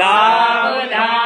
सावधान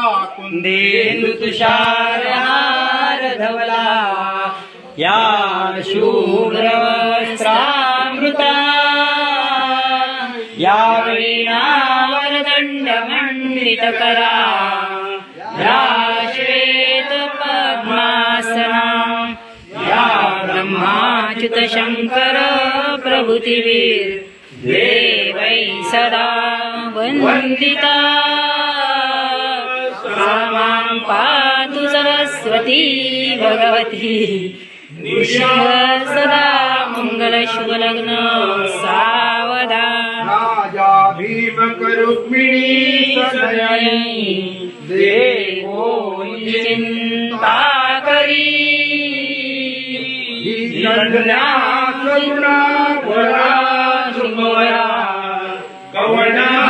या कुंदे देनु तुषार हार धवला या शुभ्रवस्त्रामृता या वीणावरदण्ड मण्डितकरा या श्वेत पद्मासना या ब्रह्माच्युत शङ्कर प्रभृतिवीर देवै सदा वन्दिता मां पातु सरस्वती भगवती। सदा मङ्गलशुभलग्न सावधान राजा भीमक रुक्मिणी सदय देवो चिन्ता करी। कन्या करुणा वरा शुभवरा कवना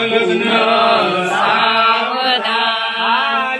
Well, listen up.